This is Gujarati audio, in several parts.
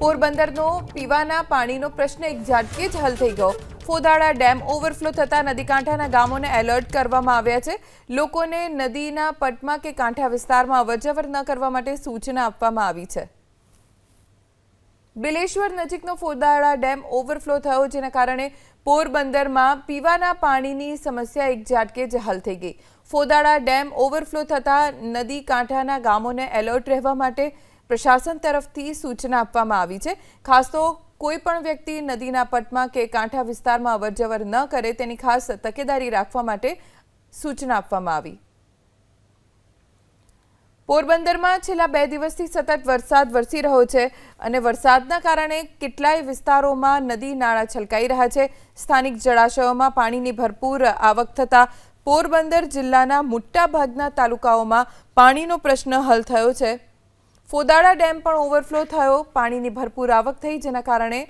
પોરબંદરનો પીવાના પાણીનો પ્રશ્ન એક ઝાટકે જ હલ થઈ ગયો. ફોદાળા ડેમ ઓવરફ્લો થતાં નદીકાંઠાના ગામોને એલર્ટ કરવામાં આવ્યા છે. લોકોને નદીના પટમાં કે કાંઠા વિસ્તારમાં અવરજવર ન કરવા માટે સૂચના આપવામાં આવી છે. બિલેશ્વર નજીકનો ફોદાળા ડેમ ઓવરફ્લો થયો, જેના કારણે પોરબંદરમાં પીવાના પાણીની સમસ્યા એક ઝાટકે જ હલ થઈ ગઈ. ફોદાળા ડેમ ઓવરફ્લો થતાં નદી કાંઠાના ગામોને એલર્ટ રહેવા માટે પ્રશાસન તરફથી સૂચના આપવામાં આવી છે. ખાસ તો કોઈ પણ વ્યક્તિ નદીના પટમાં કે કાંઠા વિસ્તારમાં અવરજવર ન કરે તેની ખાસ તકેદારી રાખવા માટે સૂચના આપવામાં આવી. પોરબંદરમાં છેલ્લા બે દિવસથી સતત વરસાદ વરસી રહ્યો છે અને વરસાદના કારણે કેટલાય વિસ્તારોમાં નદી નાળા છલકાઈ રહ્યા છે. સ્થાનિક જળાશયોમાં પાણીની ભરપૂર આવક થતાં પોરબંદર જિલ્લાના મોટાભાગના તાલુકાઓમાં પાણીનો પ્રશ્ન હલ થયો છે. ફોદાળા ડેમ પણ ઓવરફ્લો થયો. પાણીની ભરપૂર આવક થઈ, જેના કારણે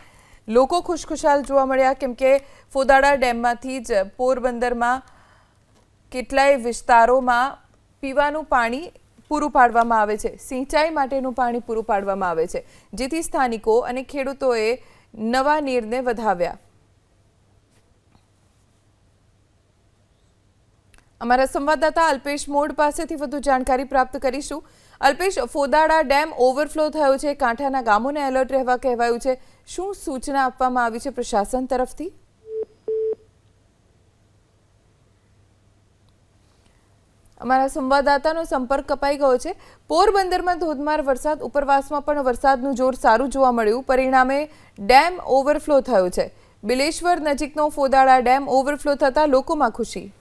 લોકો ખુશખુશાલ જોવા મળ્યા. કેમ કે ફોદાળા ડેમમાંથી જ પોરબંદરમાં કેટલાય વિસ્તારોમાં પીવાનું પાણી પૂરું પાડવામાં આવે છે. સિંચાઈ માટેનું પાણી પૂરું પાડવામાં આવે છે. જેથી સ્થાનિકો અને ખેડૂતોએ નવા નીરને વધાવ્યા. અમારા સંવાદદાતા અલ્પેશ મોડ પાસેથી વધુ જાણકારી પ્રાપ્ત કરીશું. અલ્પેશ ફોદાળા ડેમ ઓવરફ્લો થયો છે. કાંઠાના ગામોને એલર્ટ રહેવા કહેવાયું છે. શું સૂચના આપવામાં આવી છે પ્રશાસન તરફથી? અમારા સંવાદદાતાનો સંપર્ક કપાઈ ગયો છે. પોરબંદરમાં ધોધમાર વરસાદ, ઉપરવાસમાં પણ વરસાદનું જોર સારું જોવા મળ્યું. પરિણામે ડેમ ઓવરફ્લો થયો છે. બિલેશ્વર નજીકનો ફોદાળા ડેમ ઓવરફ્લો થતાં લોકોમાં ખુશી.